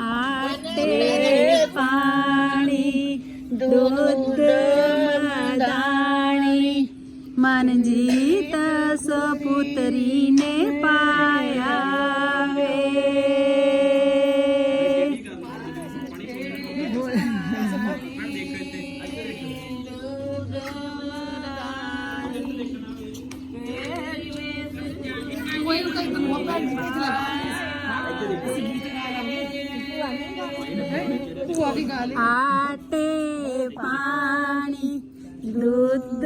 ਆਟੇ ਪਾਣੀ, ਦੁੱਧ ਦਾਣੀ ਮਨ ਜੀਤ ਸੋ ਪੁੱਤਰੀ ਨੇ ਪਾਇਆ ਵੇ। ਕੋਈ ਕੋਈ ਮੋਕਾ ਜਿੱਤ ਲਗਾ ਆਟੇ ਪਾਣੀ ਦੁੱਧ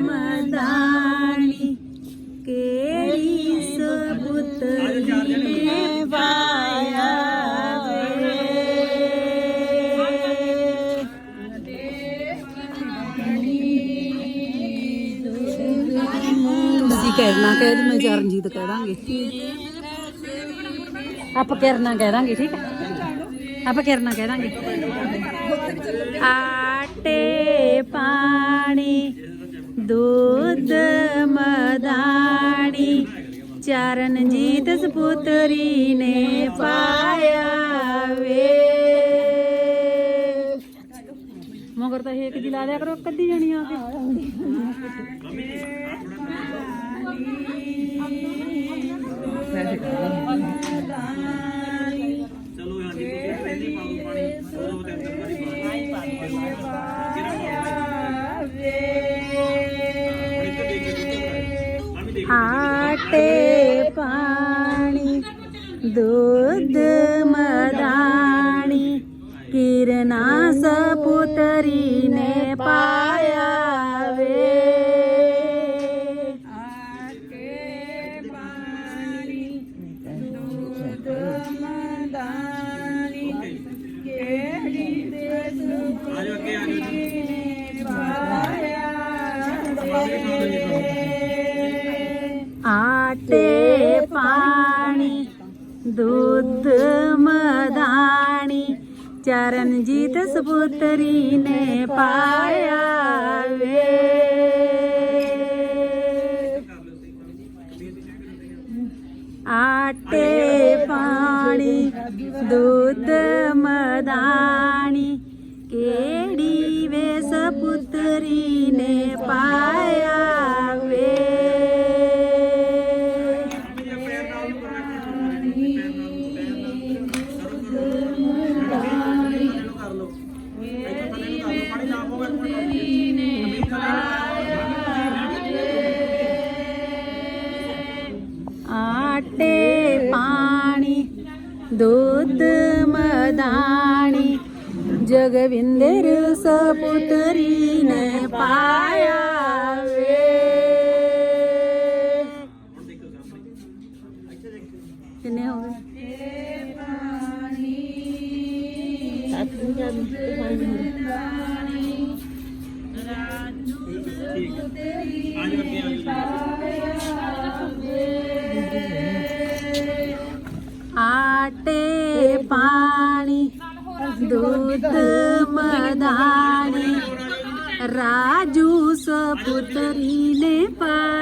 ਮਦਾਨੀ ਕੇੜੀ ਸਬੂਤ ਨੇ ਪਾਇਆ ਤੁਸੀਂ ਕਹਿਣਾ ਕਹਿ ਮੈਂ ਚਰਨਜੀਤ ਕਹਿ ਦਾਂਗੇ। ਆਪਾਂ ਕਰਨਾ ਕਹਿ ਦਾਂਗੇ ਠੀਕ ਹੈ? ਆਪਾਂ ਕਿਰਨਾ ਕਹਿ ਦਾਂਗੇ। ਆਟੇ, ਪਾਣੀ, ਦੁੱਧ, ਮਦਾਣੀ, ਚਰਨਜੀਤ ਸਪੁੱਤਰੀ ਨੇ ਪਾਇਆ ਵੇ। ਮਗਰ ਤਾਂ ਇੱਕ ਦੀ ਲਾ ਦਿਆ ਕਰੋ ਕੱਦੀ ਜਣੀ ਆ ਕੇ ਆਟੇ ਪਾਣੀ ਦੁੱਧ ਮਦਾਣੀ ਕਿਰਨਾ ਸਪੁੱਤਰੀ ਨੇ ਦੁੱਧ ਮਦਾਣੀ, ਚਰਨਜੀਤ ਸਪੁੱਤਰੀ ਨੇ ਪਾਇਆ ਵੇ। ਆਟੇ ਪਾਣੀ, ਦੁੱਧ ਮਦਾਣੀ, ਕਿਹੜੀ ਵੇ ਸਪੁੱਤਰੀ ਨੇ ਪਾਇਆ ਲਓ ਇੱਥੇ ਥੱਲੇ ਨੂੰ ਕਰ ਆਟੇ ਪਾਣੀ ਦੁੱਧ ਮਦਾਣੀ ਜਗਵਿੰਦਰ ਸਪੁੱਤਰੀ ਨੇ ਪਾਇਆ ਵੇ ਕਿੰਨੇ ਹੋ ਗਏ ਆਟੇ ਪਾਣੀ ਦੁੱਧ ਮਦਾਣੀ ਰਾਜੂ ਸਪੁੱਤਰੀ ਨੇ ਪਾਣੀ